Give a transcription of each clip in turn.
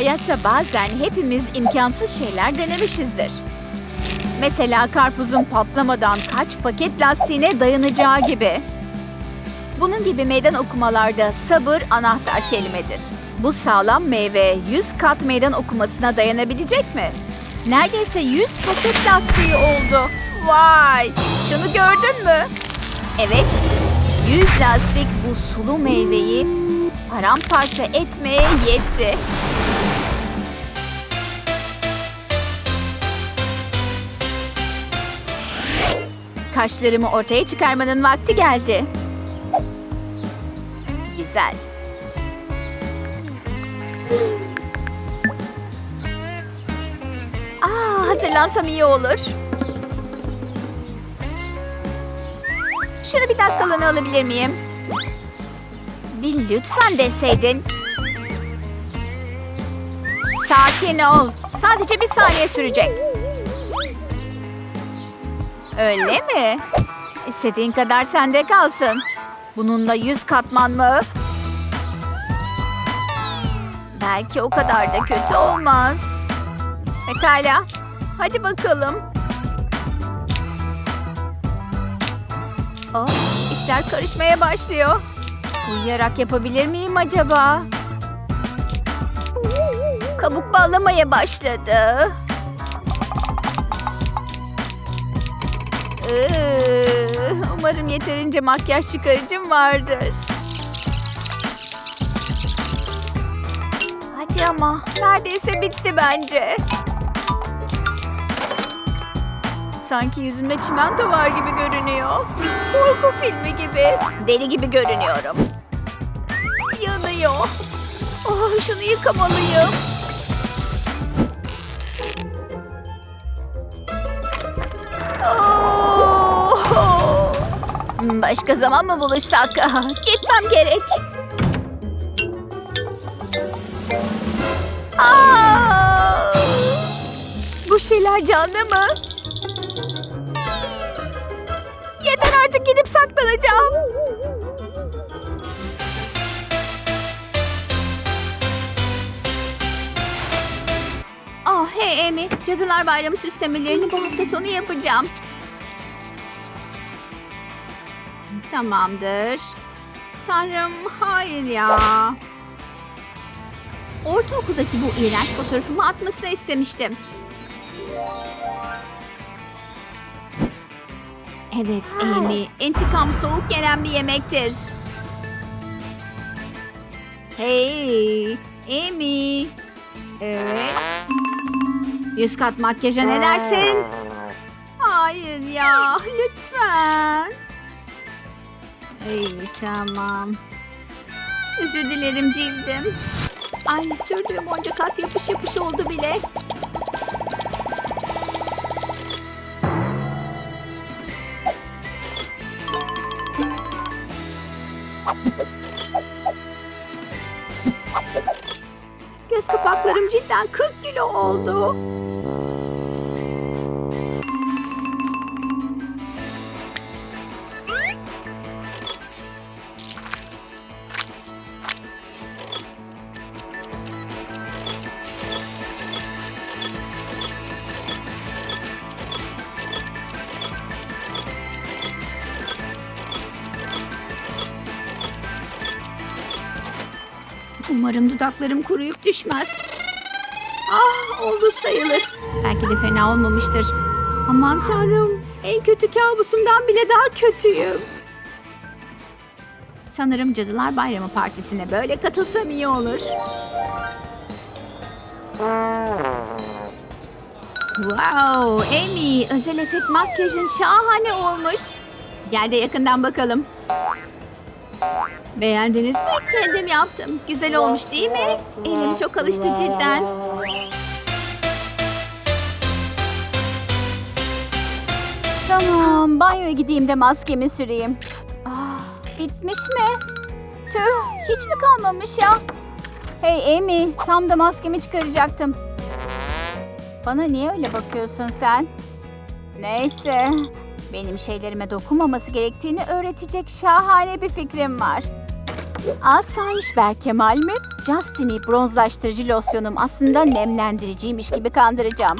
Hayatta bazen hepimiz imkansız şeyler denemişizdir. Mesela karpuzun patlamadan kaç paket lastiğine dayanacağı gibi. Bunun gibi meydan okumalarda sabır anahtar kelimedir. Bu sağlam meyve 100 kat meydan okumasına dayanabilecek mi? Neredeyse 100 paket lastiği oldu. Vay! Şunu gördün mü? Evet, 100 lastik bu sulu meyveyi paramparça etmeye yetti. Kaşlarımı ortaya çıkarmanın vakti geldi. Güzel. Aa, hazırlansam iyi olur. Şunu bir dakikalığına alabilir miyim? Bir lütfen deseydin. Sakin ol. Sadece bir saniye sürecek. Öyle mi? İstediğin kadar sende kalsın. Bununla yüz katman mı? Belki o kadar da kötü olmaz. Pekala. Hadi bakalım. Oh, işler karışmaya başlıyor. Uyuyarak yapabilir miyim acaba? Kabuk bağlamaya başladı. Umarım yeterince makyaj çıkarıcım vardır. Hadi ama neredeyse bitti bence. Sanki yüzümde çimento var gibi görünüyor. Korku filmi gibi. Deli gibi görünüyorum. Yanıyor. Oh, şunu yıkamalıyım. Başka zaman mı buluşsak? Ah, Gitmem gerek. Aa! Bu şeyler canlı mı? Yeter artık gidip saklanacağım. Oh hey Amy, Cadılar Bayramı süslemelerini bu hafta sonu yapacağım. Tamamdır. Tanrım hayır ya. Ortaokuldaki bu iğrenç fotoğrafımı atmasını istemiştim. Evet Amy, intikam soğuk gelen bir yemektir. Hey, Amy. Evet. Yüz kat makyaja ne dersin? Hayır ya, lütfen. İyi, tamam. Özür dilerim cildim. Ay sürdüğüm onca kat yapış yapış oldu bile. Göz kapaklarım cidden 40 kilo oldu. Umarım dudaklarım kuruyup düşmez. Ah oldu sayılır. Belki de fena olmamıştır. Aman tanrım. En kötü kabusumdan bile daha kötüyüm. Sanırım Cadılar Bayramı Partisi'ne böyle katılsam iyi olur. Wow, Amy, özel efekt makyajın şahane olmuş. Gel de yakından bakalım. Beğendiniz mi? Kendim yaptım. Güzel olmuş değil mi? Elim çok alıştı cidden. Tamam, banyoya gideyim de maskemi süreyim. Ah, bitmiş mi? Tüh, hiç mi kalmamış ya? Hey Amy, tam da maskemi çıkaracaktım. Bana niye öyle bakıyorsun sen? Neyse, benim şeylerime dokunmaması gerektiğini öğretecek şahane bir fikrim var. Asayiş Berkemal mi? Justin'i bronzlaştırıcı losyonum aslında nemlendiriciymiş gibi kandıracağım.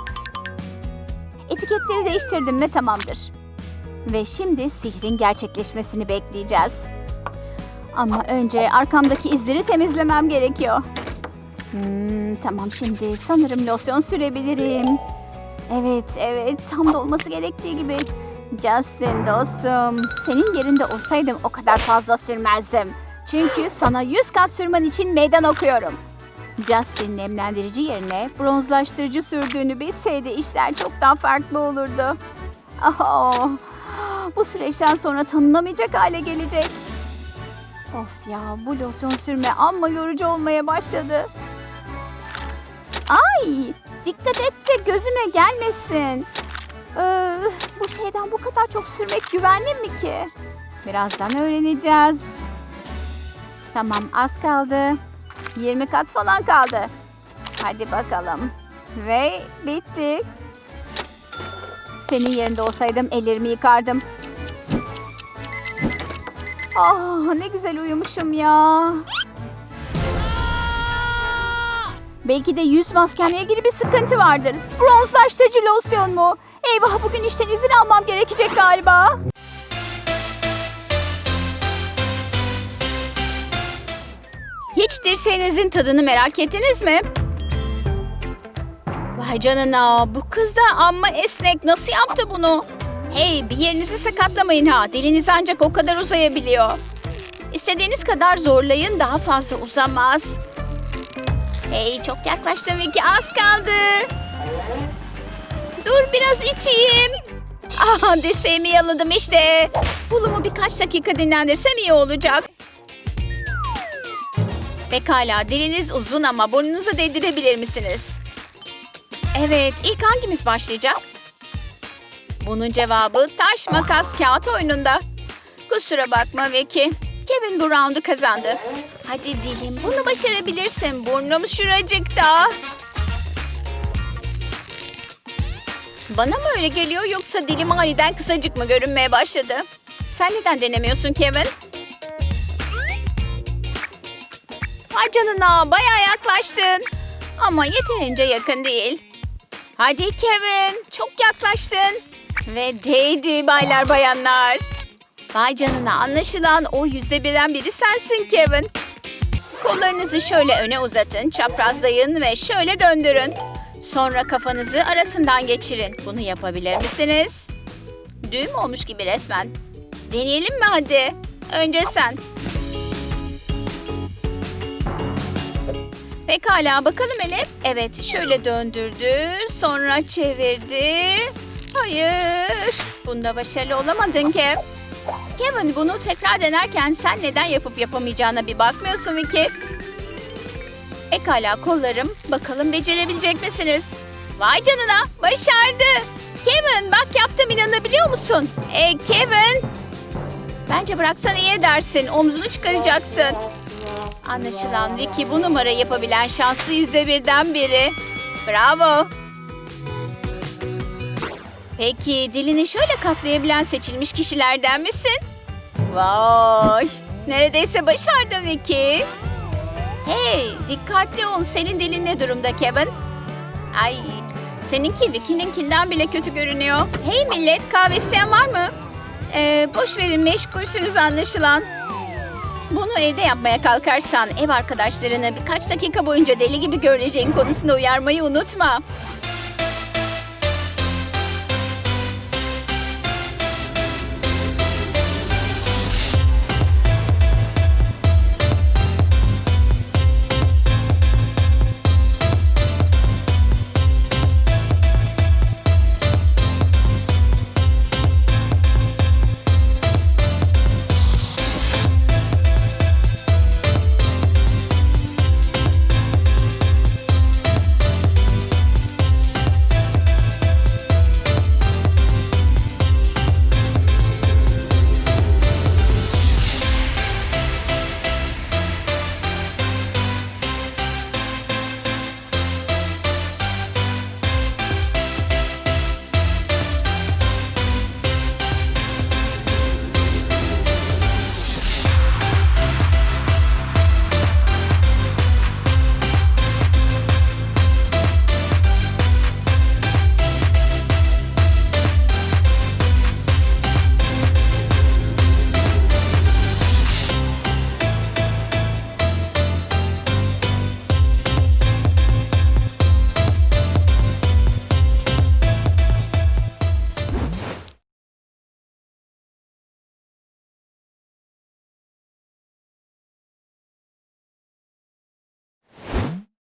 Etiketleri değiştirdim ve tamamdır. Ve şimdi sihrin gerçekleşmesini bekleyeceğiz. Ama önce arkamdaki izleri temizlemem gerekiyor. Hmm, tamam şimdi sanırım losyon sürebilirim. Evet, evet tam da olması gerektiği gibi. Justin dostum, senin yerinde olsaydım o kadar fazla sürmezdim. Çünkü sana 100 kat sürmen için meydan okuyorum. Justin nemlendirici yerine bronzlaştırıcı sürdüğünü bilseydi işler çok daha farklı olurdu. Oh, bu süreçten sonra tanınamayacak hale gelecek. Of ya bu losyon sürme amma yorucu olmaya başladı. Ay dikkat et de gözüme gelmesin. Ee, bu şeyden bu kadar çok sürmek güvenli mi ki? Birazdan öğreneceğiz. Tamam az kaldı. 20 kat falan kaldı. Hadi bakalım. Ve bitti. Senin yerinde olsaydım ellerimi yıkardım. Ah ne güzel uyumuşum ya. Belki de yüz maskemle ilgili bir sıkıntı vardır. Bronzlaştırıcı losyon mu? Eyvah bugün işten izin almam gerekecek galiba. Hiç dirseğinizin tadını merak ettiniz mi? Vay canına bu kız da amma esnek. Nasıl yaptı bunu? Hey bir yerinizi sakatlamayın ha. Diliniz ancak o kadar uzayabiliyor. İstediğiniz kadar zorlayın daha fazla uzamaz. Hey çok yaklaştım Vicky az kaldı. Dur biraz iteyim. Ah dirseğimi yaladım işte. Kolumu birkaç dakika dinlendirsem iyi olacak. Pekala diliniz uzun ama burnunuzu değdirebilir misiniz? Evet ilk hangimiz başlayacak? Bunun cevabı taş makas kağıt oyununda. Kusura bakma Vicky. Kevin bu roundu kazandı. Hadi dilim bunu başarabilirsin. Burnum şuracıkta. Bana mı öyle geliyor yoksa dilim aniden kısacık mı görünmeye başladı? Sen neden denemiyorsun Kevin? Ay canına bayağı yaklaştın. Ama yeterince yakın değil. Hadi Kevin çok yaklaştın. Ve değdi baylar bayanlar. Vay canına anlaşılan o yüzde birden biri sensin Kevin. Kollarınızı şöyle öne uzatın, çaprazlayın ve şöyle döndürün. Sonra kafanızı arasından geçirin. Bunu yapabilir misiniz? Düğüm olmuş gibi resmen. Deneyelim mi hadi? Önce sen. Pekala bakalım Elif. Evet şöyle döndürdü. Sonra çevirdi. Hayır. Bunda başarılı olamadın Kev. Kevin bunu tekrar denerken sen neden yapıp yapamayacağına bir bakmıyorsun Vicky. Pekala kollarım. Bakalım becerebilecek misiniz? Vay canına başardı. Kevin bak yaptım inanabiliyor musun? E Kevin. Bence bıraksan iyi edersin. Omzunu çıkaracaksın. Anlaşılan Vicky bu numara yapabilen şanslı yüzde birden biri. Bravo. Peki dilini şöyle katlayabilen seçilmiş kişilerden misin? Vay! Neredeyse başardın Vicky. Hey, dikkatli ol. Senin dilin ne durumda Kevin? Ay, seninki Vicky'ninkinden bile kötü görünüyor. Hey millet, kahve isteyen var mı? Ee, boş verin, meşgulsünüz anlaşılan. Bunu evde yapmaya kalkarsan ev arkadaşlarını birkaç dakika boyunca deli gibi göreceğin konusunda uyarmayı unutma.